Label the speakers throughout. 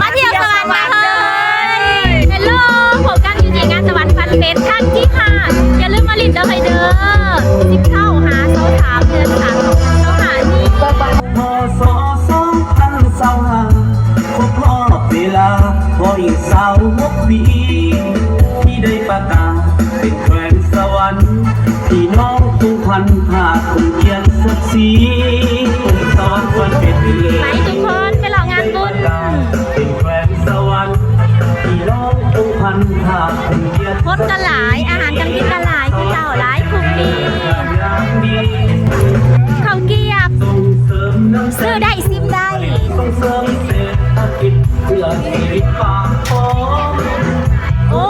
Speaker 1: มาเที่ยวสวรรค์มาเลยเฮลโลพบกันอยู่ที่งานสวรรค์ฟันเฟสครั้งที่ห้าอย่าลืมมาลินเด้อไฮเด้อสิบเท่าหาเสาถามเดือนสามเสาหานี่
Speaker 2: พศสองพันสองห้าครบรอบเวลาพออีกสาวกปีที่ได้ประกาศเป็นแขวนสวรรค์พี่น้องทุกพันภาคงเกียรติศักดิ์ศรีสวรรค์วันเป็นเลย
Speaker 1: ไปทุกคน ซื้อได้ซิมได้
Speaker 2: ส่งเสริมเศรษฐกิจเพื่อชีวิตปากท้อง
Speaker 1: โอ้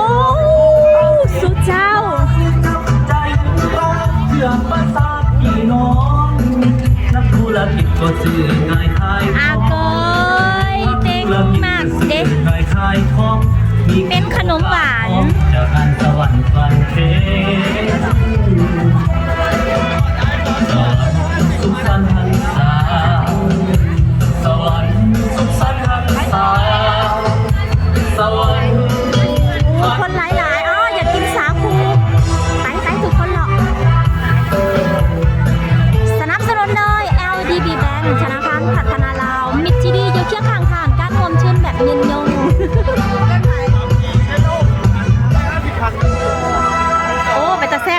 Speaker 1: สุดเจ้า
Speaker 2: ใจรักเพื่อประสาพี่น้องนักธุรกิจก็ซื้อง่ายขาย
Speaker 1: อาโกยเต็งมากเด็ก
Speaker 2: ง่ายขายของ
Speaker 1: เป็นขนมหวาน
Speaker 2: จากงานสวรรค์ฟันเท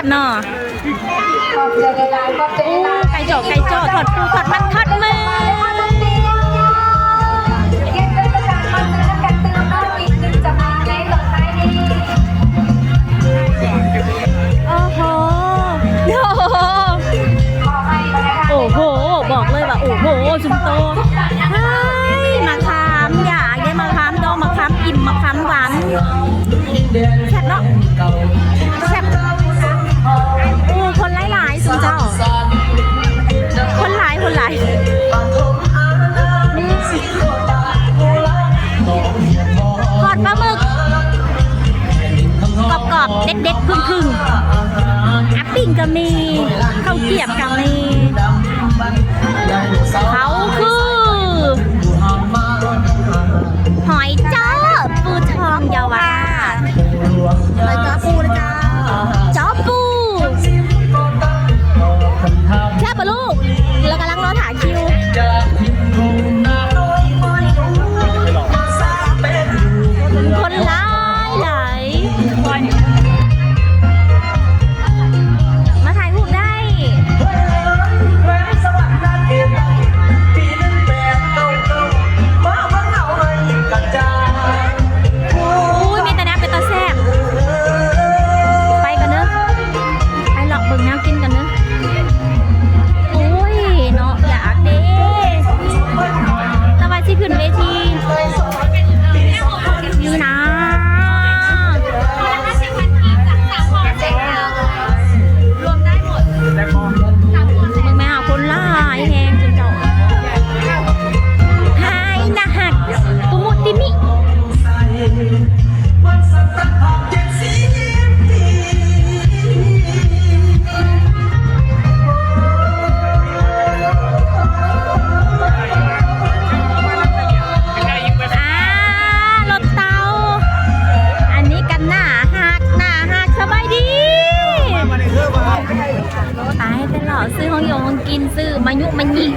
Speaker 1: บเนาะโอ้ไก่โจกไก่โจกถอดปูถอดมันทอดมือโอ้โหโอ้โหโอ้โหบอกเลยว่า โอ้โหจุมโตเฮ้ยมะขามอยากได้มะขามดองมะขามอิ่มมะขามหวานแซ่บเนาะแซ่บ เจ้า คนหลายคนหลายทอดปลาหมึกกรอบๆเด็ดๆพึ่งๆอัปปิ้งก็มีข้าวเกรียบก็มี ของกินซื้อมายุมายิง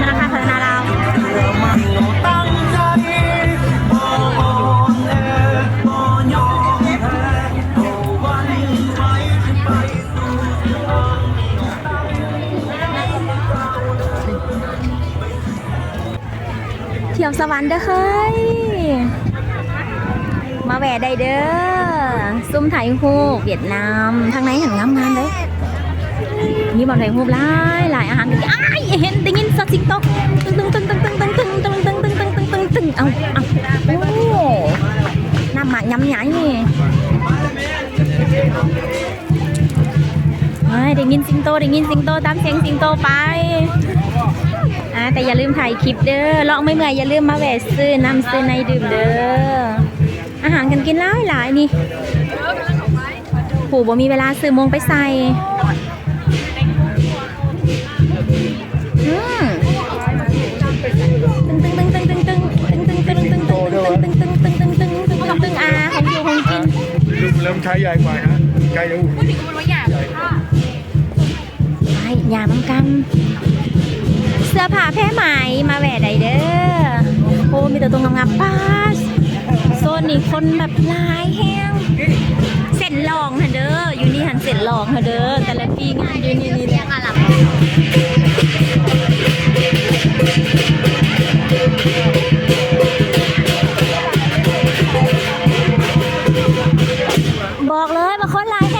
Speaker 1: ธนาคารพัฒนาลาวเที่ยวสวรรค์เด้อเฮ้ย แหวะได้เด้อซุ่มถ่ายรูปเวียดนามทางไหนเห็นงามงามๆเด้อมีบอลถ่ายรูปหลายหลายอาหารกันอ้ายเห็นได้ยินสักสิงโตตึงตึงตึงตึงตึงตึงตึงตึงตึงตึงตึงตึงตึงตึงเอาเอาโอ้น้ำหมากยำใหญ่นี่เฮ้ยได้ยินสิงโตได้ยินสิงโตตามเสียงสิงโตไปอ่าแต่อย่าลืมถ่ายคลิปเด้อลองไม่เมื่อยอย่าลืมมาแวะซื้อน้ำซื้อในดื่มเด้อ อาหารกันกินหลายหลายนี่ผูบ่มีเวลาซื้อมงไปใส่อืมตึงตึงตึงตึงตึงตึงตึงตึงตึงตึงตึงตึงตึงตึงตึงตึงตึงตึงตึงอาของอยู่ของกิน
Speaker 3: เริ่มใช้ใหญ่กว่านะใกล้จะอุ่น
Speaker 1: ไปยามำกันเสื้อผ้าแพร่ไหมมาแหวใดเด้อโอ้มีแต่ตัวงามๆป้าส นี้คนแบบลายแห้งเส้นลองฮะเด้ออยู่นี่หันเส้นลองฮะเด้อแต่ละปีงานอยู่นี่นี่เรียกอะไรบอกเลยว่าคนลายแห้ง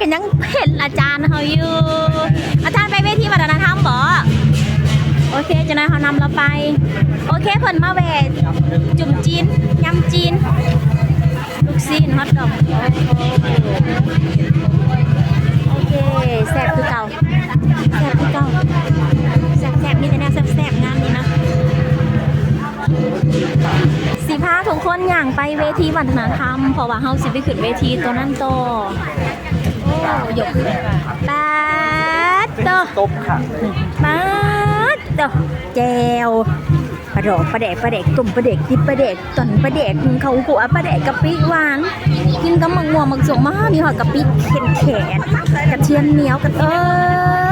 Speaker 1: คนหลายประเด็นกันยังเห็นอาจารย์เขาอยู่ อาจารย์ไปเวทีวัฒนธรรมบ่โอเคจะนายเขานำเราไป โอเคเพิ่นมาแวกจุ่มจีนยำจีน ลูกซีนฮอตดอกโอเคแซ่บคือเก่าแซ่บคือเก่าแซ่บแซ่บมีแต่แนวแซ่บแซ่บงานนี้นะสิพาทุกคนอย่างไปเวทีวัฒนธรรมเพราะว่าเฮาสิไปขึ้นเวทีตัวนั้นโต ยกปาดโต
Speaker 3: ต้มค่ะ
Speaker 1: ปาดโตแจวปลาดอกปลาแดกปลาแดกตุ่มปลาแดกดิบปลาแดกต้นปลาแดกเขาหัวปลาแดกกะปิหวาน กินกับมักม่วงมักสงมามีหอดกะปิเข็นแขนกระเทียมเหนียวกระเอ้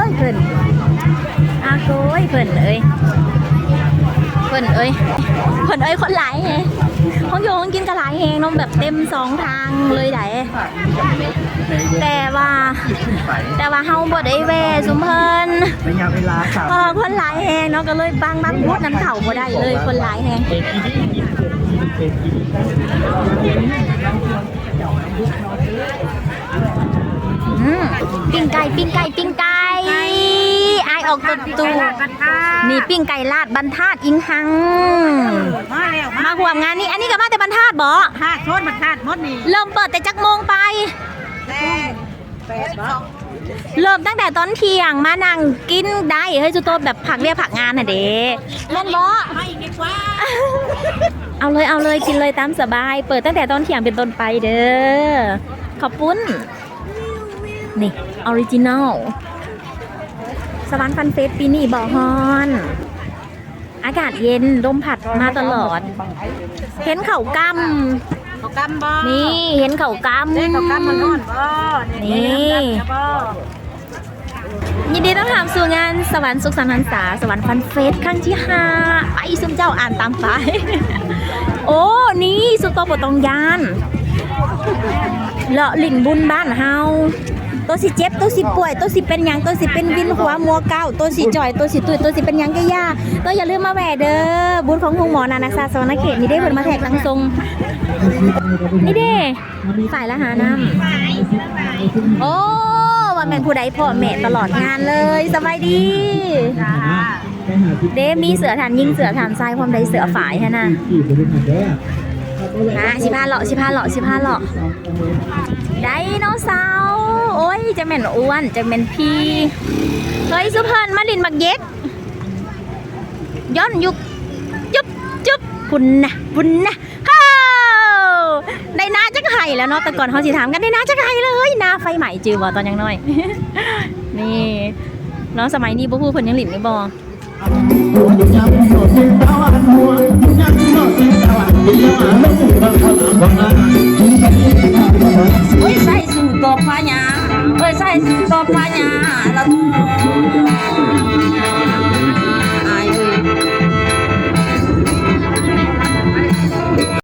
Speaker 1: ยเพิ่นอาโกยเพิ่นเอ้ยเพิ่นเอ้ยเพิ่นเอ้ยคนหลายไง ห้องโยงกินกระหลายแหงเน้องแบบเต็มสองทางเลยไดแต่ว่า แต่ว่าเฮาบ่ได้แวะสุมเพิ่น
Speaker 3: ระยะเวลาสาม
Speaker 1: เพอคนหลายแหงเนาะก็เลยบางบักพูดน้ำเข่าบ่ได้เลยคนหลายแหงอืมปิ้งไก่ปิ้งไก่ปิ้งไก่ อายออกตัวตูนี่ปิ้งไก่ลาดบรรทัดอิงหัง
Speaker 4: มาแล้ว
Speaker 1: มาห่วมงานนี้อันนี้ก็มาแต่บรรทัดบ่
Speaker 4: พาดโทษมันพาดหมดนี่
Speaker 1: เริ่มเปิดแต่จักโมงไป
Speaker 4: แปดบ่
Speaker 1: เริ่มตั้งแต่ตอนเที่ยงมานั่งกินได้เฮ้ยจุโตแบบผักเรียกผักงานน่ะเด้เล่นบ่
Speaker 4: ไม่ดีกว่า
Speaker 1: เอาเลยเอาเลยกินเลยตามสบาย เปิดตั้งแต่ตอนเที่ยงเป็นต้นไปเด้อขอบคุณนี่ออริจินัล สวรรค์ฟันเฟสปีนี้บ่ฮอน อากาศเย็นลมผัดมาตลอด เห็นเขาก
Speaker 4: เขากำบ่ำ
Speaker 1: นี่เห็นเขากำ
Speaker 4: เด้เขากำมันนอนบ่
Speaker 1: นี่
Speaker 4: บ่
Speaker 1: ยินดีต้อนรับสู่งานสวรรค์สุขสันต์พรรษาสวรรค์ฟันเฟสครั้งที่ห้าไปซุมเจ้าอ่านตามไป โอ้นี่สุโตบตองยานเลาะหลินบุญบ้านเฮา ตัวสิเจ็บตัวสิป่วยตัวสิเป็นหยังตัวสิเป็นวินหัวมัวเก้าตัวสิจ่อยตัวสิตุยตัวสิเป็นหยังก็ยาตัวอย่าลืมมาแหวเด้อบุญของหงหมอนานักษาสวรรณเขตนี่ได้เพิ่นมาแทกลังทรงนี่เด้ฝ่ายละหาน้ำโอ้ว่าแม่นผู้ใดพ่อแม่ตลอดงานเลยสบายดีเด้มีเสือฐานยิงเสือฐานทรายความใดเสือฝ่ายฮะน่ะอะสิพาเลาะสิพาเลาะสิพาเลาะไดโนเสาร์ โอ้ยจะแม่นอ้วนจะแม่นพี่เฮ้ยสุพรรณมาลินมักเย็กย้อนยุกจุ๊บจุ๊บบุญนะบุญนะฮ่าได้นาจักไห่แล้วเนาะแต่ก่อนเขาสิถามกันได้นาจักไห่เลยนาไฟใหม่จือบ่ตอนยังน้อย นี่เนาะสมัยนี้บ่พูดเพิ่นยังหลินไม่บ่